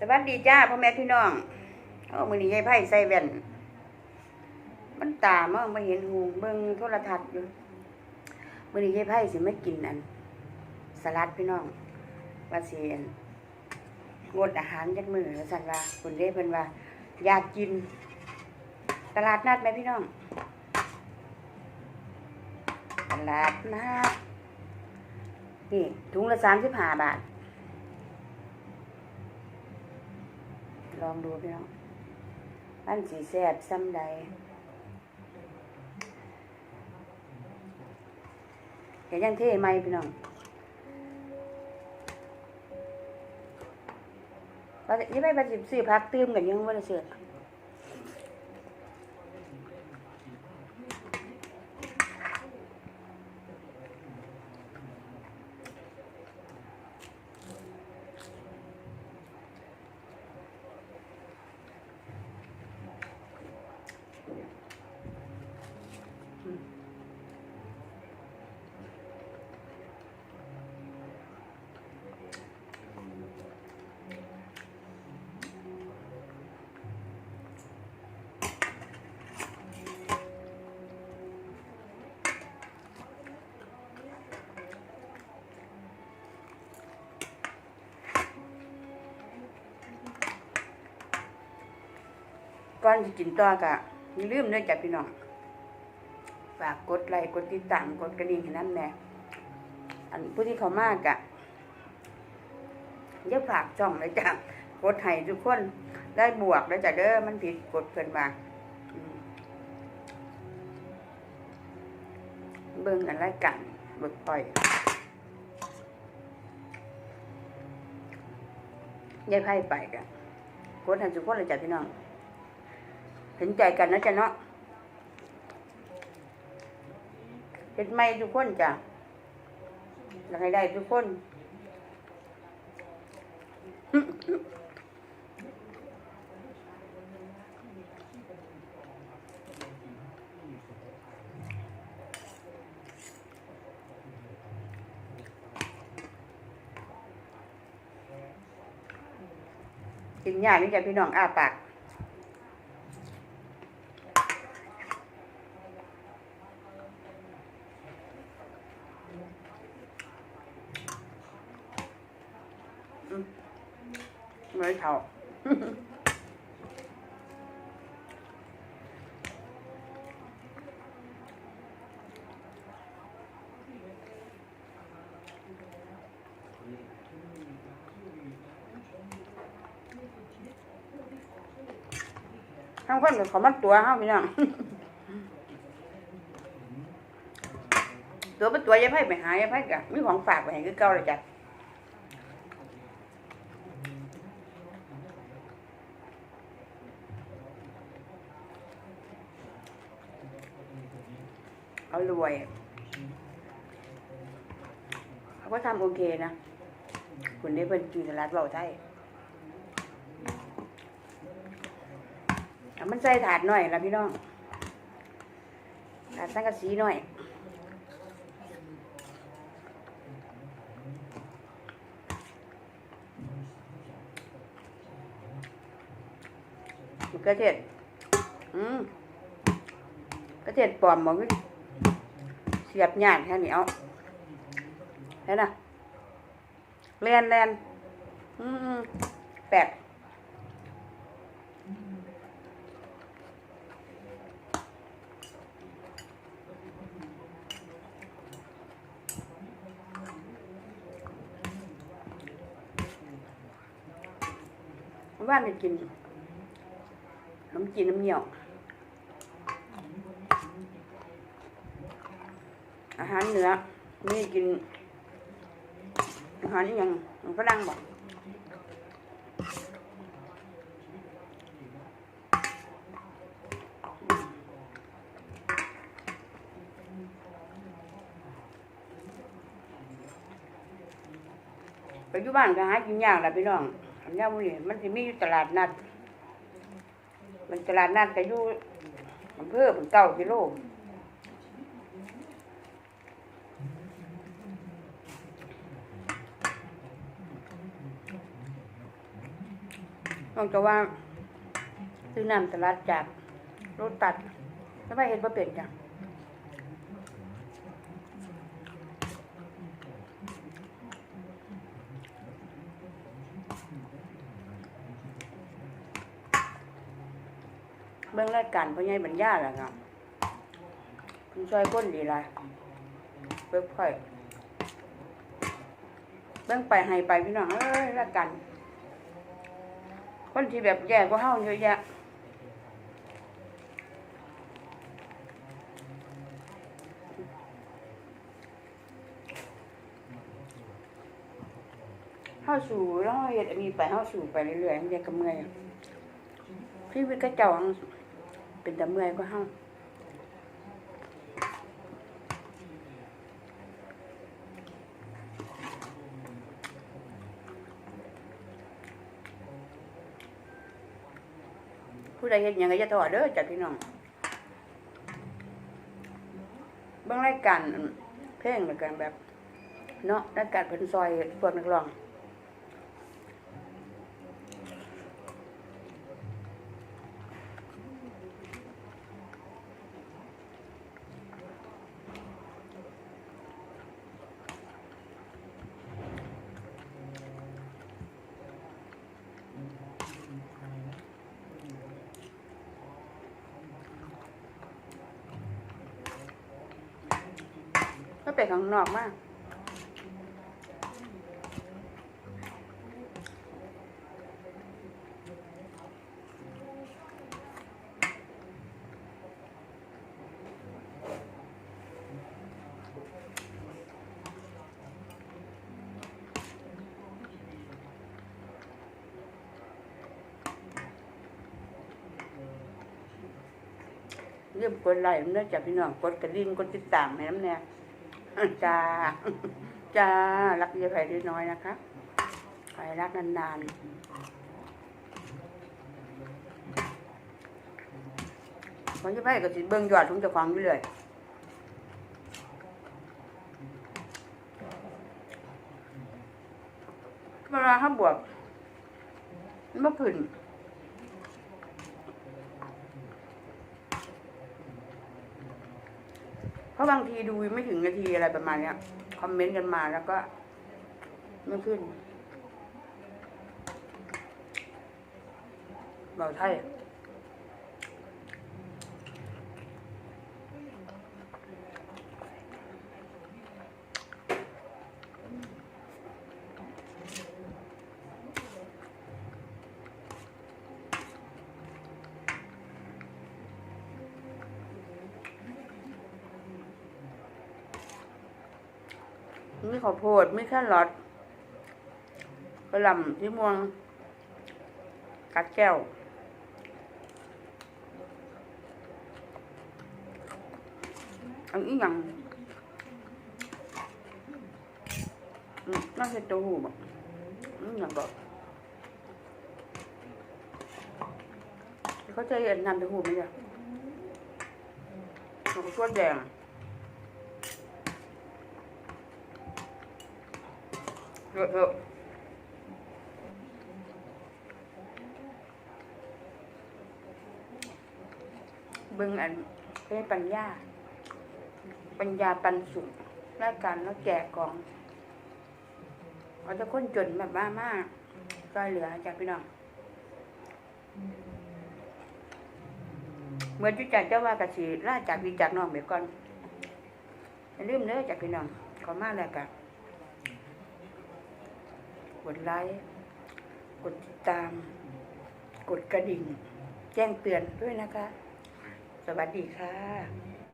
สวัสดีจ้าพ่อแม่พี่น้องโอ้มือนี้ยายไพ่ใส่แว่น มันตามั่งมาเห็นหูเบิ่งโทรทัศน์อยู่ มือนี้ยายไพ่สิไม่กินอัน สลัดพี่น้องว่าสิอันงดอาหารจักมือล้วสั่นว่าคุณเด้เพิ่นว่า อยากกิน ตลาดนัดไหมพี่น้อง ตลาดนัดนี่ถุงละสามสิบห้าบาท ลองดูพี่น้องมันสีแสบซ้ำใดเห็นยังเท่ไหมพี่น้องว่าจะยี่ไปบัสิบสี่พักตื้มกันยังว่าจะเสือ ก่อนจะกินต่อกะอย่าลืมเด้อจ้ะพี่น้องฝากกดไลค์กดติดตามกดกระดิ่งให้นั่นแหละอันผู้ที่เขามากอะอย่าฝากช่องเลยจ้ะกดให้ทุกคนได้บวกแล้วจ้ะเด้อมันผิดกดเกินมาเบิ่งอะไรกันเบิกปล่อยยายไพ่ไปกะกดให้ทุกคนเลยจ้ะพี่น้อง เห็นใจกันนะจ๊ะเนาะเห็นไหมทุกคนจ้ะอยากให้ได้ทุกคนกินยากนี่จ้ะพี่น้องอ้าปาก mới thầu không có được khỏi mắt tua không biết không ตัวเป็นตัวยัยไพ่ไปหายัยไพ่กะมีของฝากไปให้คือเก่าเลยจ้ะ เขารวยเขาก็ทำโอเคนะคุณได้เป็นจีนรัฐเบาไทยมันใส่ถาดหน่อยละพี่น้องถาดสังกะสีหน่อยมะเขือเทศอืมกระเทศปลอมบอกเสียบหยาดแค่นี้เอาเห็นนะแลนแลนอืมแปลกว่านไปกินน้ำจีนน้ำเงี้ยว อาหารเหนือนี่กิน อาหารอหยังฝรั่งบอกปัจจุบันก็หากินยากแหละพี่น้องอันนี้มันมันจะมีอยู่ตลาดนัด มันตลาดนัดก็อยู่อำเภอเป็นเก้ากิโล ป นอกจากว่าซื้อน้ำสลัดจากรถตัดแล้วไม่เห็นว่าเป็นจ้ะเบื้องรายการพ่อใหญ่บรรยาแหละครับคุณช่วยก้นดีละเบิกค่อย เบิ่งไปให้ไปพี่น้องเอ้ยละกัน คนที่แบบแย่กว่าเฮาเยอะแยะเฮาสู่แล้วเฮาเฮ็ดอันนี้ไปเฮาสู่ไปเรื่อยๆมันจะกระเมื่อยชีวิตก็เจ้าเป็นแต่เมื่อยกว่าเฮา ผู้ใดเห็นยังไงจะถอดเด้อจากพี่น้องเบางรายการเพลงเหมือนกันแบบ เนาะรายการเพิ่นซอยพวกนักร้อง ก็ ไปข้างนอกมากเริ่มกดไลค์เนื่องจากพี่น้องกดกระดิ่งกดติดตามให้น้ำแน่ จ้าจ้ารักเยอะไปน้อยนะคะใครรักนานๆคนที่ไปก็สิเบิ่งยอดทุงจ้าของอยู่เลยเวลาเขาบวกมันบ่ขึ้น เพราะบางทีดูไม่ถึงนาทีอะไรประมาณเนี้ย คอมเมนต์กันมาแล้วก็ไม่ขึ้นเราไทย มีข้าวโพดมีแครอทกระหล่ำที่ม่วง กัดแก้วอันนี้ยังน่าจะตัวหูบ่อืมยังบอกเขาจะเห็นน้ำตัวหูไหมจ๊ะมันก็ชวดแดง เถอะเถอะเบิ่งอันเป็นปัญญา ปัญญาปันสุขรายการแล้วแจกของเราจะค้นจนแบบมามากก็เหลือจากพี่น้องเหมือนจุจักเจ้าว่ากระสีล่าจากพี่จากน้องเบียก่อนอย่าลืมเด้อจากพี่น้องขอมากแล้วกัน กดไลค์กดติดตาม กดกระดิ่ง แจ้งเตือนด้วยนะคะ สวัสดีค่ะ